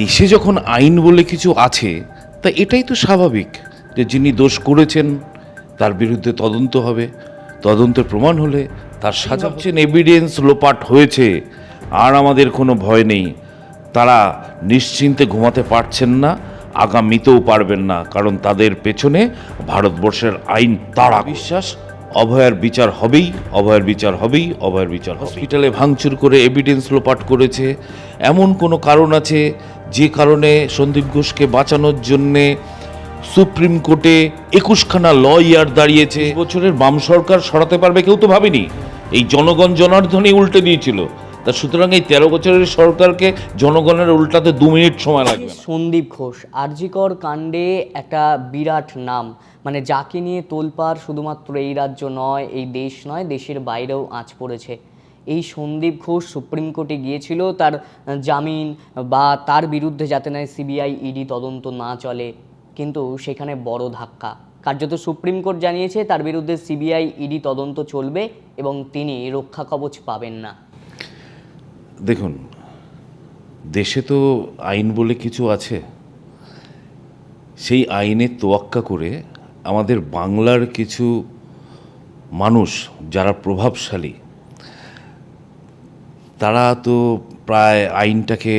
দেশে যখন আইন বলে কিছু আছে তা এটাই তো স্বাভাবিক যে যিনি দোষ করেছেন তার বিরুদ্ধে তদন্ত হবে। তদন্তের প্রমাণ হলে তার সাজা হচ্ছেন এভিডেন্স লোপাট হয়েছে আর আমাদের কোনো ভয় নেই। তারা নিশ্চিন্তে ঘুমাতে পারছেন না আগামীতেও পারবেন না কারণ তাদের পেছনে ভারতবর্ষের আইন তারা বিশ্বাস? অভয়ার বিচার হবেই অভয়ের বিচার হবেই অভয়ের বিচার হসপিটালে ভাঙচুর করে এভিডেন্স লোপাট করেছে। এমন কোনো কারণ আছে যে কারণে সন্দীপ ঘোষকে বাঁচানোর জন্যে সুপ্রিম কোর্টে একুশখানা ল ইয়ার দাঁড়িয়েছে বছরের বাম সরকার সরাতে পারবে কেউ তো ভাবেনি। এই জনগণ জনার্দনই উল্টে দিয়েছিল। তা সুতরাং এই তেরো বছরের সরকারকে জনগণের উল্টাতে দু মিনিট সময় লাগবে না। সন্দীপ ঘোষ, আরজিকর কাণ্ডে একটা বিরাট নাম। মানে যাকে নিয়ে তোলপাড় শুধুমাত্র এই রাজ্য নয়, এই দেশ নয়, দেশের বাইরেও আঁচ পড়েছে। এই সন্দীপ ঘোষ সুপ্রিম কোর্টে গিয়েছিল, তার জামিন বা তার বিরুদ্ধে যাতে না সিবিআই, ইডি তদন্ত না চলে, কিন্তু সেখানে বড় ধাক্কা। কার্যত সুপ্রিম কোর্ট জানিয়েছে, তার বিরুদ্ধে সিবিআই, ইডি তদন্ত চলবে এবং তিনি রক্ষা কবচ পাবেন না। দেখুন, দেশে তো আইন বলে কিছু আছে। সেই আইনের তোয়াক্কা করে আমাদের বাংলার কিছু মানুষ যারা প্রভাবশালী তারা তো প্রায় আইনটাকে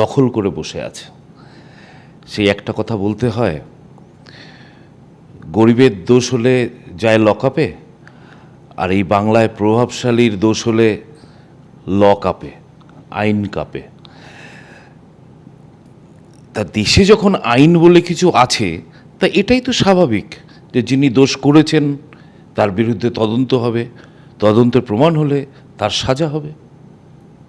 দখল করে বসে আছে। সেই একটা কথা বলতে হয়, গরিবের দোষ হলে যায় লকআপে, আর এই বাংলায় প্রভাবশালীর দোষ হলে ল কাপে আইন কাপে। তা দেশে যখন আইন বলে কিছু আছে, তা এটাই তো স্বাভাবিক যে যিনি দোষ করেছেন, তার বিরুদ্ধে তদন্ত হবে। তদন্তের প্রমাণ হলে তার সাজা হবে।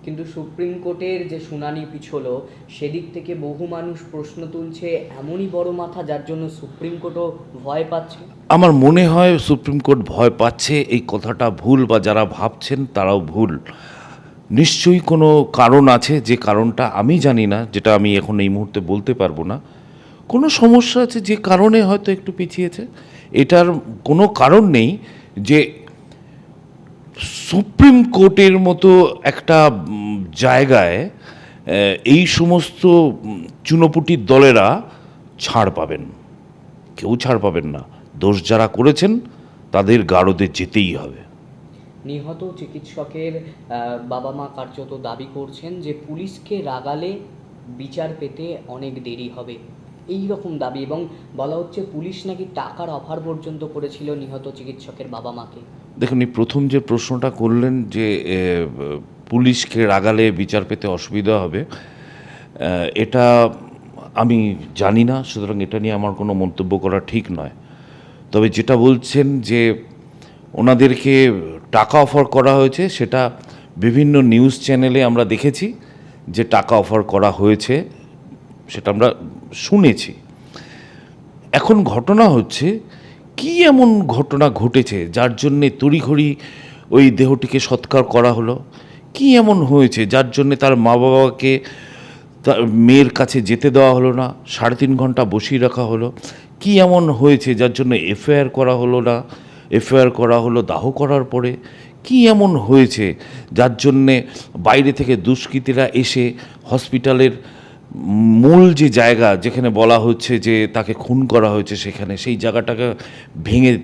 কিন্তু সুপ্রিম কোর্টের যে শুনানি পিছলো সেদিক থেকে বহু মানুষ প্রশ্ন তুলছে এমনই বড় মাথা যার জন্য সুপ্রিম কোর্টও ভয় পাচ্ছে। আমার মনে হয় সুপ্রিম কোর্ট ভয় পাচ্ছে এই কথাটা ভুল বা যারা ভাবছেন তারাও ভুল। নিশ্চয়ই কোনো কারণ আছে যে কারণটা আমি জানি না যেটা আমি এখন এই মুহূর্তে বলতে পারব না। কোনো সমস্যা আছে যে কারণে হয়তো একটু পিছিয়েছে? এটার কোনো কারণ নেই যে সুপ্রিম কোর্টের মতো একটা জায়গায় এই সমস্ত চুনোপুটির দলেরা ছাড় পাবেন। কেউ ছাড় পাবেন না। দোষ যারা করেছেন, তাদের গারদে যেতেই হবে। নিহত চিকিৎসকের বাবা মা কার্যত দাবি করছেন যে পুলিশকে রাগালে বিচার পেতে অনেক দেরি হবে। এই রকম দাবি এবং বলা হচ্ছে পুলিশ নাকি টাকার অফার পর্যন্ত করেছিল নিহত চিকিৎসকের বাবা মাকে। দেখুন, এই প্রথম যে প্রশ্নটা করলেন যে পুলিশকে রাগালে বিচার পেতে অসুবিধা হবে এটা আমি জানি না, সুতরাং এটা নিয়ে আমার কোনো মন্তব্য করা ঠিক নয়। তবে যেটা বলছেন যে, ওনাদেরকে টাকা অফার করা হয়েছে, সেটা বিভিন্ন নিউজ চ্যানেলে আমরা দেখেছি যে টাকা অফার করা হয়েছে, সেটা আমরা শুনেছি। এখন ঘটনা হচ্ছে, কি এমন ঘটনা ঘটেছে যার জন্যে তড়িঘড়ি ওই দেহটিকে সৎকার করা হলো? কি এমন হয়েছে যার জন্যে তার মা বাবাকে তার মেয়ের কাছে যেতে দেওয়া হলো না, সাড়ে তিন ঘণ্টা বসিয়ে রাখা হলো? কি এমন হয়েছে যার জন্য এফআইআর করা হলো না? এফআইআর করা হলো দাহ করার পরে? কি এমন হয়েছে যার জন্যে বাইরে থেকে দুষ্কৃতীরা এসে হসপিটালের মূল যে জায়গা যেখানে বলা হচ্ছে যে তাকে খুন করা হয়েছে সেখানে সেই জায়গাটাকে ভেঙে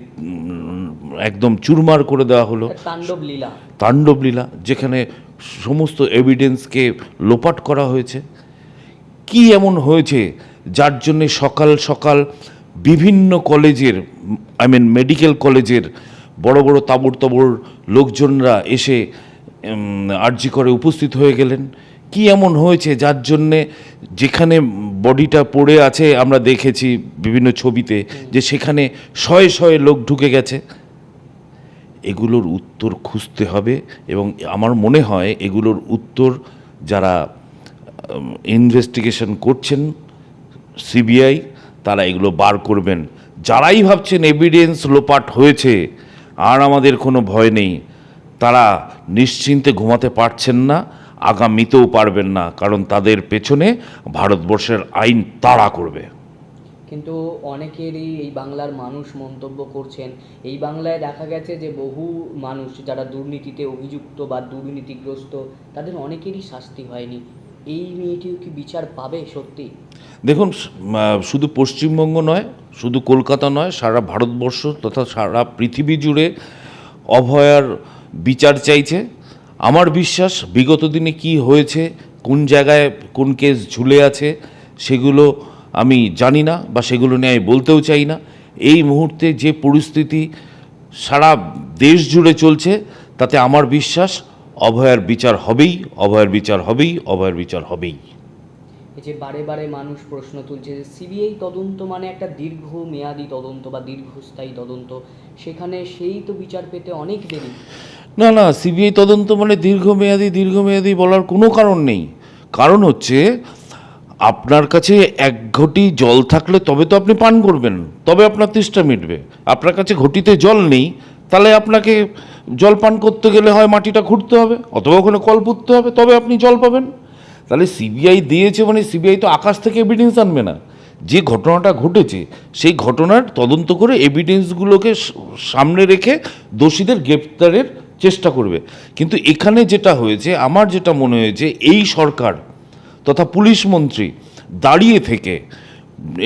একদম চুরমার করে দেওয়া হলো। তাণ্ডব লীলা। তাণ্ডবলীলা যেখানে সমস্ত এভিডেন্সকে লোপাট করা হয়েছে। কি এমন হয়েছে যার জন্যে সকাল সকাল বিভিন্ন কলেজের আই মিন মেডিকেল কলেজের বড় বড় তাবড় তাবড় লোকজনরা এসে আর্জি করে উপস্থিত হয়ে গেলেন। কি এমন হয়েছে যার জন্যে যেখানে বডিটা পড়ে আছে আমরা দেখেছি বিভিন্ন ছবিতে যে সেখানে শয়ে শয়ে লোক ঢুকে গেছে। এগুলোর উত্তর খুঁজতে হবে এবং আমার মনে হয় এগুলোর উত্তর যারা ইনভেস্টিগেশন করছেন সিবিআই তারা এগুলো বার করবেন। যারাই ভাবছেন এভিডেন্স লোপাট হয়েছে, আর আমাদের কোনো ভয় নেই, তারা নিশ্চিন্তে ঘুমাতে পারছেন না। আগামীতেও পারবেন না কারণ তাদের পেছনে ভারতবর্ষের আইন তাড়া করবে। কিন্তু অনেকেরই এই বাংলার মানুষ মন্তব্য করছেন এই বাংলায় দেখা গেছে যে বহু মানুষ যারা দুর্নীতিতে অভিযুক্ত বা দুর্নীতিগ্রস্ত তাদের অনেকেরই শাস্তি হয়নি। এই মেয়েটিও কি বিচার পাবে সত্যি? দেখুন শুধু পশ্চিমবঙ্গ নয় শুধু কলকাতা নয় সারা ভারতবর্ষ তথা সারা পৃথিবী জুড়ে অভয়ার বিচার চাইছে। আমার বিশ্বাস বিগত দিনে কি হয়েছে, কোন জায়গায় কোন কেস ঝুলে আছে, সেগুলো আমি জানি না বা সেগুলো নিয়ে আমি বলতেও চাই না। এই মুহূর্তে যে পরিস্থিতি সারা দেশ জুড়ে চলছে, তাতে আমার বিশ্বাস অভয়ার বিচার হবেই, অভয়ার বিচার হবেই, অভয়ার বিচার হবেই। যে বারে বারে মানুষ প্রশ্ন তুলছে যে সিবিআই তদন্ত মানে একটা দীর্ঘ মেয়াদি তদন্ত বা দীর্ঘস্থায়ী তদন্ত। সেখানে সেই তো বিচার পেতে অনেক দেরি। না না, সিবিআই তদন্ত মানে দীর্ঘমেয়াদী দীর্ঘমেয়াদী বলার কোনো কারণ নেই। কারণ হচ্ছে, আপনার কাছে এক ঘটি জল থাকলে তবে তো আপনি পান করবেন, তবে আপনার তেষ্টা মিটবে। আপনার কাছে ঘটিতে জল নেই, তাহলে আপনাকে জল পান করতে গেলে হয় মাটিটা খুঁড়তে হবে, অথবা ওখানে কল পুঁততে হবে, তবে আপনি জল পাবেন। তাহলে সিবিআই দিয়েছে মানে সিবিআই তো আকাশ থেকে এভিডেন্স আনবে না। যে ঘটনাটা ঘটেছে, সেই ঘটনার তদন্ত করে এভিডেন্সগুলোকে সামনে রেখে দোষীদের গ্রেপ্তারের চেষ্টা করবে। কিন্তু এখানে যেটা হয়েছে, আমার যেটা মনে হয়েছে, এই সরকার তথা পুলিশ মন্ত্রী দাঁড়িয়ে থেকে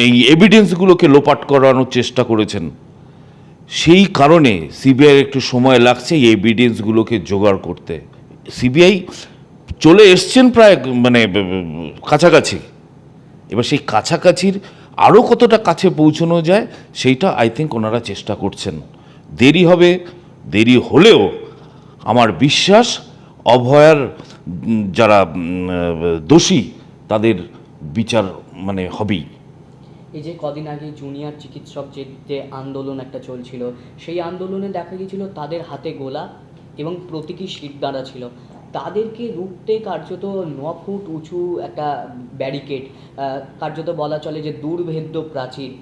এই এভিডেন্সগুলোকে লোপাট করানোর চেষ্টা করেছেন। সেই কারণে সিবিআই একটু সময় লাগছে এই এভিডেন্সগুলোকে জোগাড় করতে। সিবিআই চলে এসছেন প্রায় মানে কাছাকাছি। এবার সেই কাছাকাছির আরও কতটা কাছে পৌঁছানো যায়, সেইটা আই থিঙ্ক ওনারা চেষ্টা করছেন। দেরি হবে, দেরি হলেও আমার বিশ্বাস, অভয়ার যারা দোষী, তাদের বিচার মানে হবেই। এই যে কদিন আগে জুনিয়র চিকিৎসক যে আন্দোলন একটা চলছিল, সেই আন্দোলনে দেখা গিয়েছিল তাদের হাতে গোলা এবং প্রতীকী শিরদাঁড়া ছিল। তাদেরকে রুখতে কার্যত ন ফুট উঁচু একটা ব্যারিকেড কার্যত বলা চলে যে দুর্ভেদ্য প্রাচীর।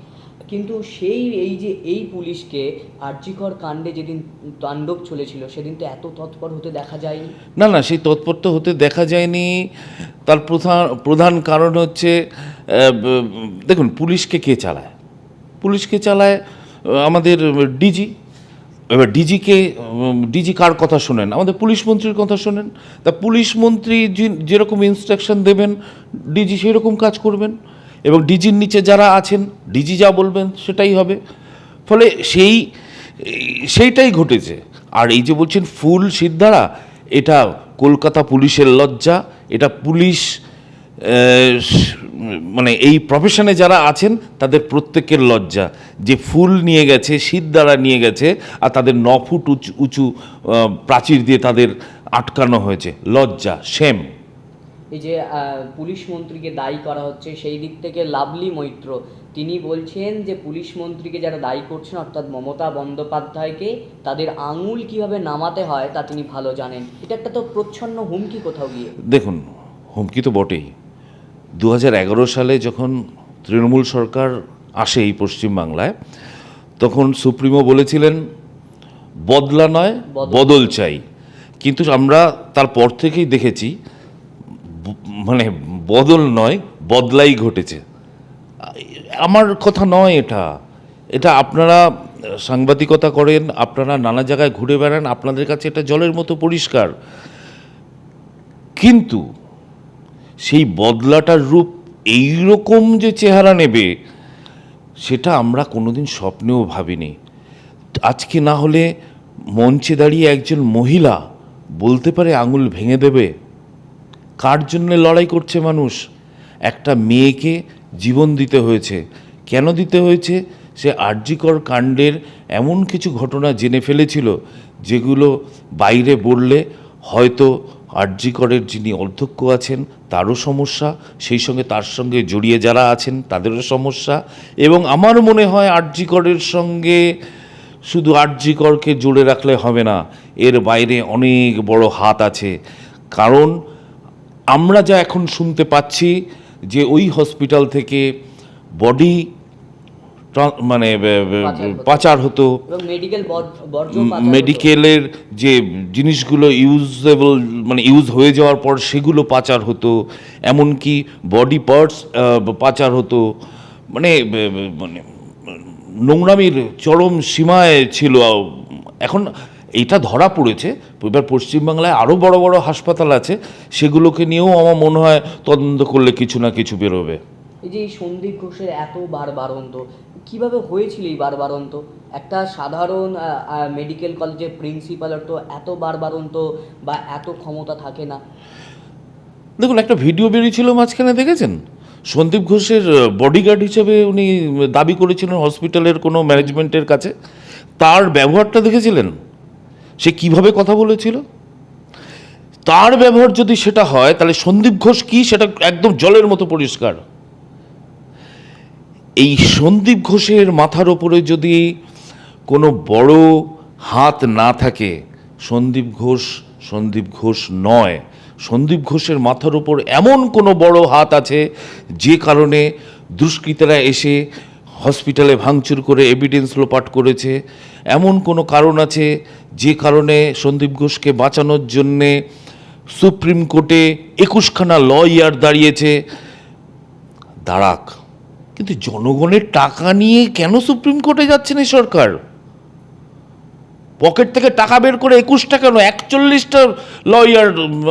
কিন্তু সেই, এই যে, এই পুলিশকে আর্যিকর কাণ্ডে যেদিন তাণ্ডব চলেছিল, সেদিন তো এত তৎপর হতে দেখা যায়নি? না না, সেই তৎপর তো হতে দেখা যায়নি। তার প্রধান প্রধান কারণ হচ্ছে দেখুন, পুলিশকে কে চালায়? পুলিশকে চালায় আমাদের ডিজি। এবার ডিজিকে ডিজি কার কথা শোনেন? আমাদের পুলিশ মন্ত্রীর কথা শোনেন। তা পুলিশ মন্ত্রী যেরকম ইনস্ট্রাকশন দেবেন, ডিজি সেই রকম কাজ করবেন। এবং ডিজির নিচে যারা আছেন, ডিজি যা বলবেন সেটাই হবে। ফলে সেই, সেইটাই ঘটেছে। আর এই যে বলছেন ফুল সিদ্ধারা, এটা কলকাতা পুলিশের লজ্জা, এটা পুলিশ মানে এই প্রফেশনে যারা আছেন, তাদের প্রত্যেকের লজ্জা। যে ফুল নিয়ে গেছে, সিদ্ধারা নিয়ে গেছে, আর তাদের ন ফুট উঁচু উঁচু প্রাচীর দিয়ে তাদের আটকানো হয়েছে। লজ্জা সেম এই যে পুলিশ মন্ত্রীকে দায়ী করা হচ্ছে সেই দিক থেকে লাভলি মৈত্র। তিনি বলছেন যে পুলিশ মন্ত্রীকে যারা দায়ী করছেন অর্থাৎ মমতা বন্দ্যোপাধ্যায়কে তাদের আঙুল কীভাবে নামাতে হয় তা তিনি ভালো জানেন। এটা একটা তো প্রচ্ছন্ন হুমকি কোথাও গিয়ে। দেখুন হুমকি তো বটেই। দু হাজার এগারো সালে যখন তৃণমূল সরকার আসে এই পশ্চিমবাংলায় তখন সুপ্রিমো বলেছিলেন বদলা নয় বদল। চাই। কিন্তু আমরা তারপর থেকেই দেখেছি মানে বদল নয়, বদলাই ঘটেছে। আমার কথা নয় এটা। এটা আপনারা সাংবাদিকতা করেন, আপনারা নানা জায়গায় ঘুরে বেড়ান, আপনাদের কাছে এটা জলের মতো পরিষ্কার। কিন্তু সেই বদলাটার রূপ এই রকম যে চেহারা নেবে, সেটা আমরা কোনোদিন স্বপ্নেও ভাবিনি। আজকে না হলে মঞ্চে দাঁড়িয়ে একজন মহিলা বলতে পারে আঙুল ভেঙে দেবে। কার জন্য লড়াই করছে মানুষ? একটা মেয়েকে জীবন দিতে হয়েছে। কেন দিতে হয়েছে? সে আর্যিকর কাণ্ডের এমন কিছু ঘটনা জেনে ফেলেছিল, যেগুলো বাইরে বললে হয়তো আর্যিকরের যিনি অধ্যক্ষ আছেন, তারও সমস্যা, সেই সঙ্গে তার সঙ্গে জড়িয়ে যারা আছেন, তাদেরও সমস্যা। এবং আমার মনে হয় আর্যিকরের সঙ্গে শুধু আর্যিকরকে জুড়ে রাখলে হবে না, এর বাইরে অনেক বড় হাত আছে। কারণ আমরা যা এখন শুনতে পাচ্ছি যে ওই হসপিটাল থেকে বডি মানে পাচার হতো। মেডিকেলের যে জিনিসগুলো ইউজেবল মানে ইউজ হয়ে যাওয়ার পর সেগুলো পাচার হতো এমনকি বডি পার্টস পাচার হতো। মানে মানে নোংরামির চরম সীমায় ছিল। এখন এটা ধরা পড়েছে। এবার পশ্চিমবাংলায় আরও বড় বড় হাসপাতাল আছে সেগুলোকে নিয়েও আমার মনে হয় তদন্ত করলে কিছু না কিছু বেরোবে। এই যে এই সন্দীপ ঘোষের এত বারবারন্ত কীভাবে হয়েছিল এই বারবারন্ত? একটা সাধারণ মেডিকেল কলেজের প্রিন্সিপালের তো এত বারবারন্ত বা এত ক্ষমতা থাকে না। দেখুন একটা ভিডিও বেরিয়েছিল মাঝখানে দেখেছেন? সন্দীপ ঘোষের বডিগার্ড হিসেবে উনি দাবি করেছিলেন হসপিটালের কোনো ম্যানেজমেন্টের কাছে। তার ব্যবহারটা দেখেছিলেন? সে কীভাবে কথা বলেছিল? তার ব্যবহার যদি সেটা হয়, তাহলে সন্দীপ ঘোষ কি? সেটা একদম জলের মতো পরিষ্কার। এই সন্দীপ ঘোষের মাথার ওপরে যদি কোনো বড় হাত না থাকে, সন্দীপ ঘোষ সন্দীপ ঘোষ নয়। সন্দীপ ঘোষের মাথার ওপর এমন কোনো বড় হাত আছে, যে কারণে দুষ্কৃতীরা এসে হসপিটালে ভাঙচুর করে এভিডেন্স লোপাট করেছে। এমন কোনো কারণ আছে যে কারণে সন্দীপ ঘোষকে বাঁচানোর জন্যে সুপ্রিম কোর্টে একুশখানা ল ইয়ার দাঁড়িয়েছে? দাঁড়াক, কিন্তু জনগণের টাকা নিয়ে কেন সুপ্রিম কোর্টে যাচ্ছেন এই সরকার? পকেট থেকে টাকা বের করে একুশটা কেন? একচল্লিশটা ল ইয়ার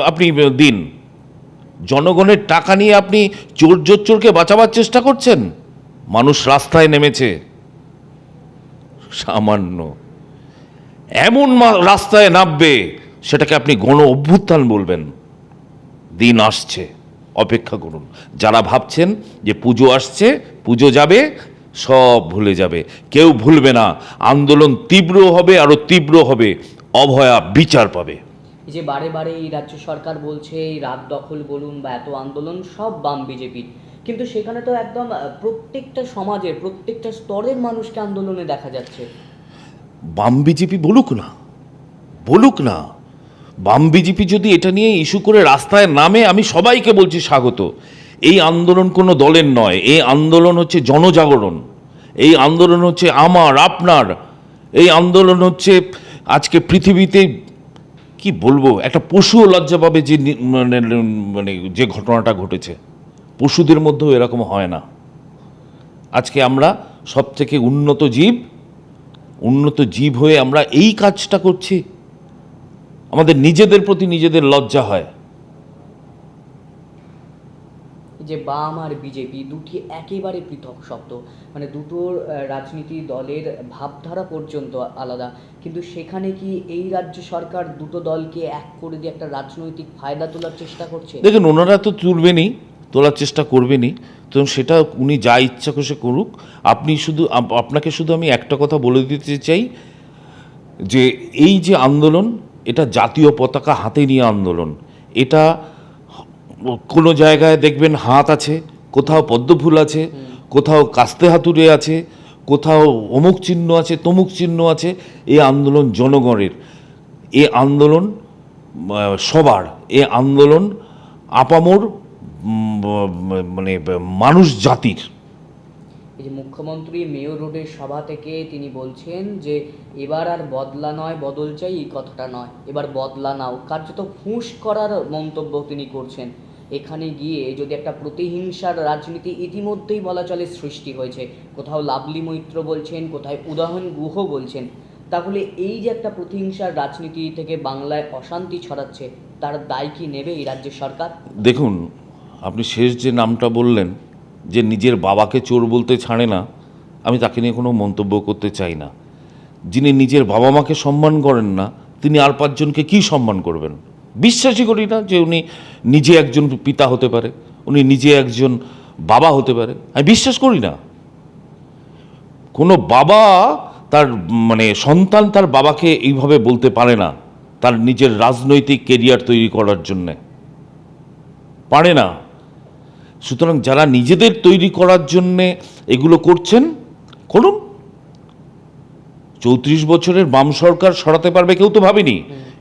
আপনি দিন। জনগণের টাকা নিয়ে আপনি চোর জোর চোরকে বাঁচাবার চেষ্টা করছেন? মানুষ রাস্তায় নেমেছে। সামান্য। এমন রাস্তায় নামবে, সেটাকে আপনি গণ অভ্যুত্থান বলবেন। দিন আসছে, অপেক্ষা করুন। যারা ভাবছেন যে পুজো আসছে, পুজো যাবে, সব ভুলে যাবে। কেউ ভুলবে না। আন্দোলন তীব্র হবে আরও তীব্র হবে। অভয়া বিচার পাবে। এই যে বারে বারে এই রাজ্য সরকার বলছে, এই রাত দখল বলুন বা এত আন্দোলন, সব বাম বিজেপির। কিন্তু সেখানে তো একদম প্রত্যেকটা সমাজের, প্রত্যেকটা স্তরের মানুষকে আন্দোলনে দেখা যাচ্ছে। বাম বিজেপি বলুক না বলুক না, বাম বিজেপি যদি এটা নিয়ে ইস্যু করে রাস্তায় নামে, আমি সবাইকে বলছি স্বাগত। এই আন্দোলন কোনো দলের নয়, এই আন্দোলন হচ্ছে জনজাগরণ। এই আন্দোলন হচ্ছে আমার, আপনার। এই আন্দোলন হচ্ছে আজকে পৃথিবীতে, কি বলব, একটা পশুও লজ্জা পাবে যে মানে মানে যে ঘটনাটা ঘটেছে। পশুদের মধ্যেও এরকম হয় না। আজকে আমরা সব থেকে উন্নত জীব উন্নত জীব হয়ে আমরা এই কাজটা করছি। আমাদের নিজেদের প্রতি নিজেদের লজ্জা হয়। এই যে বাম আর বিজেপি দুটি একেবারে পৃথক শব্দ মানে দুটোর রাজনীতি দলের ভাবধারা পর্যন্ত আলাদা। কিন্তু সেখানে কি এই রাজ্য সরকার দুটো দলকে এক করে দিয়ে একটা রাজনৈতিক ফায়দা তোলার চেষ্টা করছে? দেখুন ওনারা তো তুলবেনই। তোলার চেষ্টা করবেনই। তো সেটা উনি যা ইচ্ছা করে করুক। আপনি শুধু আপনাকে শুধু আমি একটা কথা বলে দিতে চাই যে এই যে আন্দোলন, এটা জাতীয় পতাকা হাতে নিয়ে আন্দোলন। এটা কোনো জায়গায় দেখবেন হাত আছে, কোথাও পদ্মফুল আছে, কোথাও কাস্তে হাতুড়ে আছে, কোথাও অমুক চিহ্ন আছে, তমুক চিহ্ন আছে এই আন্দোলন জনগণের। এ আন্দোলন সবার। এ আন্দোলন আপামর মানে মানুষ জাতির। এই যে মুখ্যমন্ত্রী মেয়র রোডের সভা থেকে তিনি বলছেন যে এবার আর বদলা নয় বদল চাই এই কথাটা নয়। এবার বদলা নাও। কার্যত ফুঁস করার মন্তব্য তিনি করছেন। এখানে গিয়ে যদি একটা প্রতিহিংসার রাজনীতি ইতিমধ্যেই বলা চলে সৃষ্টি হয়েছে কোথাও লাভলি মৈত্র বলছেন কোথায় উদাহরণ গুহ বলছেন তাহলে এই যে একটা প্রতিহিংসার রাজনীতি থেকে বাংলায় অশান্তি ছড়াচ্ছে তার দায় কি নেবে এই রাজ্যের সরকার? দেখুন আপনি শেষ যে নামটা বললেন, যে নিজের বাবাকে চোর বলতে ছাড়ে না, আমি তাকে নিয়ে কোনো মন্তব্য করতে চাই না। যিনি নিজের বাবা মাকে সম্মান করেন না, তিনি আর পাঁচজনকে কি সম্মান করবেন? বিশ্বাসই করি না যে উনি নিজে একজন পিতা হতে পারে, উনি নিজে একজন বাবা হতে পারে। আমি বিশ্বাস করি না। কোনো বাবা তার মানে সন্তান তার বাবাকে এইভাবে বলতে পারে না, তার নিজের রাজনৈতিক কেরিয়ার তৈরি করার জন্যে। পারে না। সুতরাং যারা নিজেদের তৈরি করার জন্যে এগুলো করছেন করুন। চৌত্রিশ বছরের বাম সরকার সরাতে পারবে কেউ তো ভাবেনি।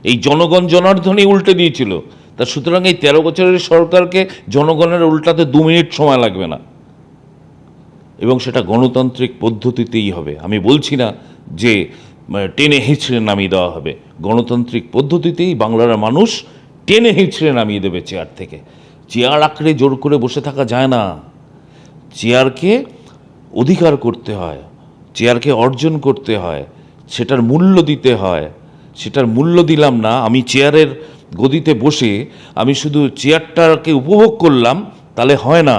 এই জনগণ জনার্দনই উল্টে দিয়েছিল। তা সুতরাং এই তেরো বছরের সরকারকে জনগণের উল্টাতে দু মিনিট সময় লাগবে না। এবং সেটা গণতান্ত্রিক পদ্ধতিতেই হবে। আমি বলছি না যে টেনে হিঁচড়ে নামিয়ে দেওয়া হবে। গণতান্ত্রিক পদ্ধতিতেই বাংলার মানুষ টেনে হিঁচড়ে নামিয়ে দেবে চেয়ার থেকে। চেয়ার আঁকড়ে জোর করে বসে থাকা যায় না। চেয়ারকে অধিকার করতে হয়, চেয়ারকে অর্জন করতে হয়, সেটার মূল্য দিতে হয়, সেটার মূল্য দিলাম না, আমি চেয়ারের গদিতে বসে আমি শুধু চেয়ারটাকে উপভোগ করলাম, তাহলে হয় না।